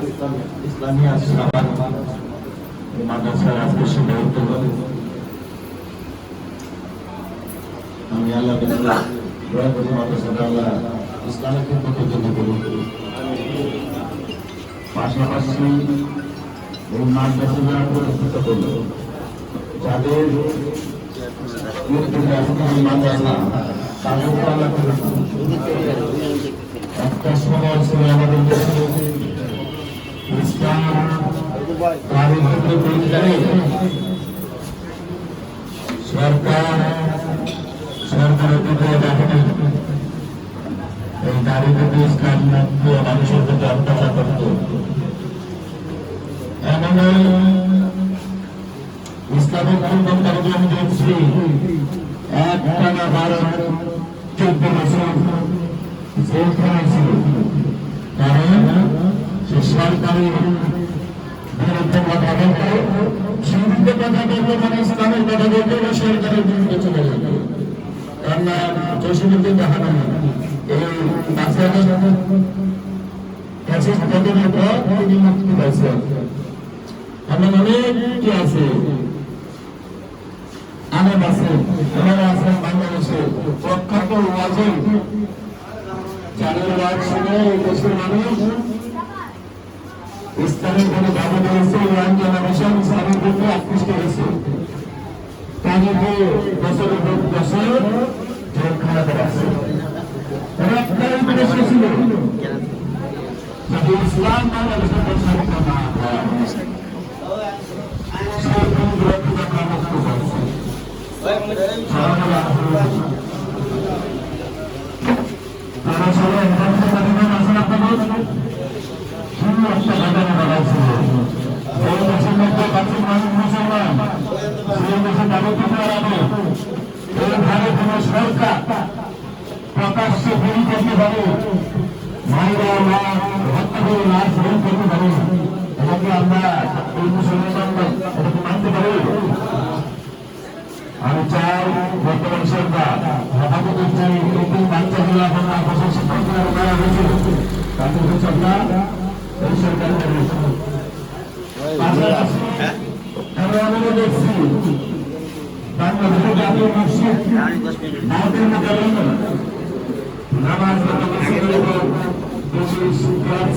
ইসলামী মাদ্রাসার আজকে সিদ্ধান্ত আমি আল্লাহ দোয়া করি মাদ্রাসাটা আল্লাহ ইসলামের ক্ষেত্রে জন্য কবুল করি পাশাপাশি এই মাদ্রাসা যারা প্রতিষ্ঠিত একটা সময় আমাদের দেশে কারোর ক্ষেত্রে পরিচারে সরকার সরকারের দিকে দেখেনি এই নারী প্রতি ইসলাম দিয়ে মানুষের প্রতি অত্যাচার করত এমন ইসলামের বন্ধন কারণে আমি দেখছি এক টানা বারো চোদ্দ বছর জেলখানায় ছিল কারণ সে সরকারি বিরুদ্ধে কথা বলতো বিরুদ্ধে কথা বলতো মানে ইসলামের কথা আছে? আনন্দ আছে বাংলাদেশে প্রখ্যাত মানুষ। ইসলামের কোনো দাবি দিয়েছে ইরান জনগণ ইসলামের প্রতি আকৃষ্ট হয়েছে তাদেরকে বছরের পর বছর জেলখানা করা আছে রপ্তানি করে এসেছিল যদি ইসলাম বাংলাদেশের প্রসারিত না সেরকম বিরোধিতা কর্মস্থ করছে তারা সবাই একান্ত পরিমাণ আছেন আপনাদের শূন্য একটা ঘটনা বাড়াইছিল সেই দেশের মধ্যে বাচ্চা মানুষ মুসলমান সেই দেশে দাবি দিতে হবে এইভাবে কোন সরকার প্রকাশ্যে গুলি করতে পারে মা হত্যা করে লাশ গ্রহণ করতে পারে এটাকে আমরা এই মুসলমান এটাকে মানতে পারি আমি চাই বর্তমান সরকার হেফাজত চাই এটি বাচ্চাগুলো আপনার নামাজ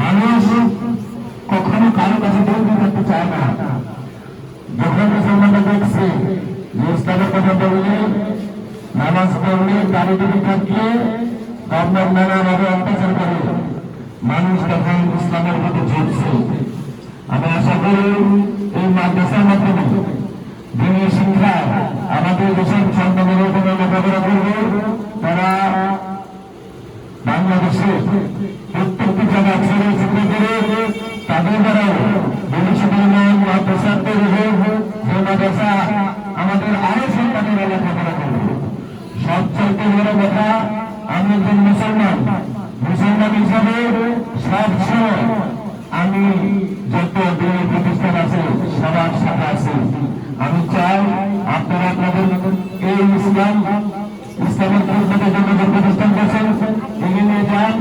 মানুষ কখনো কারও কাছে দৌড় করতে চায় না। যখন মুসলমানরা দেখছে যে ইসলামের কথা বললে, নামাজ পড়লে দাঁড়িয়ে দাঁড়িয়ে থাকলে গভর্নর নানাভাবে অত্যাচার করে, মানুষ তখন ইসলামের প্রতি ঝুঁকছে। আমি আশা করি এই মাদ্রাসার মাধ্যমে দিনের শিক্ষা আমাদের দেশের সন্তানের উপর লেখাপড়া করবে। তারা বাংলাদেশে প্রত্যেকটি জায়গা ছেড়ে ছুটে করে তাদের দ্বারাও ভবিষ্যতের মাদ্রাসা তৈরি হোক যে মাদ্রাসা আমাদের আরও সন্তানেরা লেখাপড়া করবে সবচাইতে বড় কথা আমি একজন মুসলমান মুসলমান হিসাবে সব সময় আমি যত দিনী প্রতিষ্ঠান আছে সবার সাথে আছি, আমি চাই আপনারা আপনাদের এই ইসলাম, ইসলামের পরিষদের জন্য যে প্রতিষ্ঠান করছেন, এগিয়ে যান।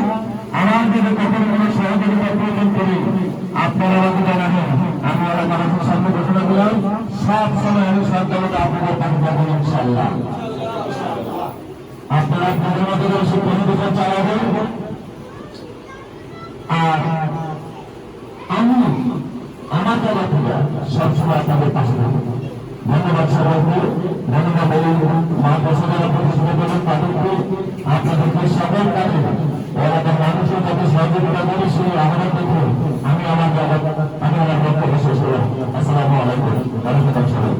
আমার যদি কখনো কোনো সহযোগিতার প্রয়োজন করি আপনারা আমাকে জানাবেন। আমি আল্লাহ মানুষের সামনে ঘোষণা করলাম, সব সময় আমি সরকারকে আপনাদের পাশে থাকব ইনশাল্লাহ আপনারা আপনাদের চালাবেন। আমি, আমার জায়গা থেকে সবসময় আপনাদের পাশে থাকব ধন্যবাদ সবাইকে, ধন্যবাদ এই মাদ্রাসা যারা প্রতিষ্ঠিত করেন, তাদেরকে আপনাদেরকে সকল কাজে এলাকার মানুষের যাতে সহযোগিতা করে সেই আহ্বান দেখে আমি আমার জায়গা, আমি আমার বক্তব্য শেষ করলাম। আসসালামু আলাইকুম ওয়ালাইকুম আসসালাম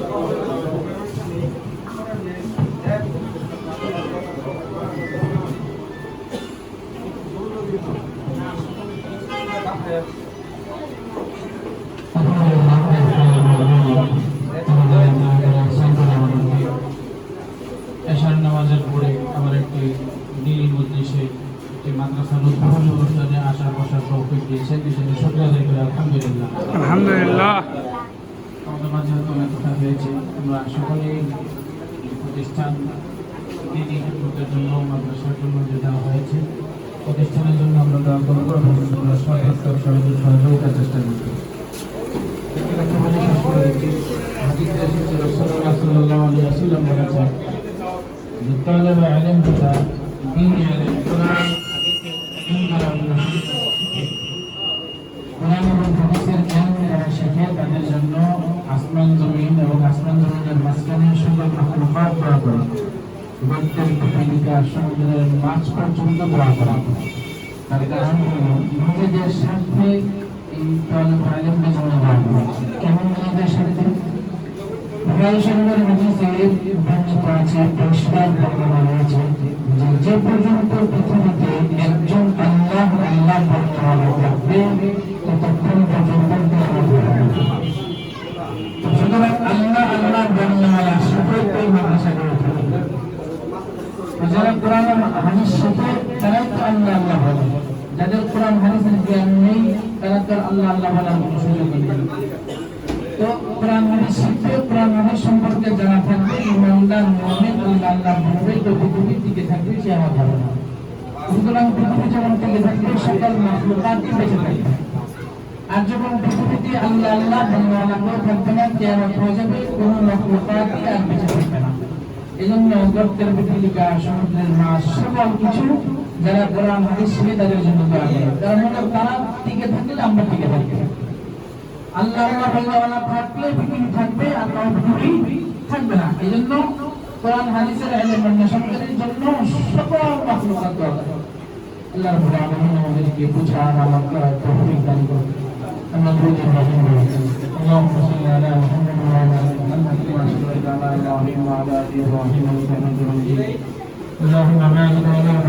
মাদ্রাসার দিয়েছেন সেজন্য শুক্রিয়া আদায় করে আলহামদুলিল্লাহ। আলহামদুলিল্লাহ। আমাদের মাঝে হয়তো অনেক কথা হয়েছে। আমরা সকলেই প্রতিষ্ঠান দিনী খেদমতের জন্য মাদ্রাসার জন্য যে দেওয়া হয়েছে প্রতিষ্ঠানের জন্য আমরা দোয়া করব এবং আমরা সহায়তার সহযোগ সহযোগিতার চেষ্টা করব। হাদিসে এসেছে রাসূলুল্লাহ সাল্লাল্লাহু আলাইহি ওয়াসাল্লাম বলেছেন যে তালেবে ইলম যেটা দিনী ইলম কোরআন দিন দ্বারা কোরআন এবং হাদিসের জ্ঞান যারা শেখে তাদের জন্য আসমান জমিন এবং আসমান জমিনের মাঝখানে সকল মাখলুকাত দোয়া করে। গদ্যের পৃথিবীকা সমুদ্রের মাছ পর্যন্ত দোয়া করা তার কারণ নিজেদের স্বার্থে এই তলব আলেমদের জন্য দোয়া করা কেমন নিজেদের রয়েছে যে পর্যন্ত পৃথিবীতে একজন আল্লাহ আল্লাহ কোরআন হাদিসের জ্ঞান নেই, তারা তো আল্লাহ আল্লাহ বলার তো কোরআন হাদিস শিখবে কোরআন হাদিস সম্পর্কে জানা থাকবে, ইমানদার মুমিন, আল্লাহ আল্লাহ বলবে তো পৃথিবীর দিকে থাকবে, সে আমার ধারণা। সুতরাং পৃথিবী যেমন টিকে থাকবে, সকল বেঁচে থাকবে। আর যখন পৃথিবীতে আল্লাহ আল্লাহ কেউ থাকবে না হয়ে যাবে, কোনো আর বেঁচে থাকবে না। গর্তের সমুদ্রের মাছ, সকল কিছু যারা কোরআন হাদিস শিখে তাদের জন্য দোয়া করে কারণ হলো তারা টিকে থাকলে আমরা টিকে থাকবে আল্লাহ আল্লাহ বলওয়ালা থাকলে পৃথিবী থাকবে আর কারো পৃথিবী থাকবে না এই জন্য কোরআন হাদিসের ইলম অন্বেষণকারীর জন্য সকল মাখলুকাত দোয়া করে আল্লাহ রাব্বুল আলামিন আমাদেরকে বুঝার আমার করার তৌফিক দান করুন আমরা দুজন রহিম রয়েছি اللهم صل على محمد وعلى ال محمد كما صليت على ابراهيم وعلى ال ابراهيم انك حميد مجيد اللهم بارك على محمد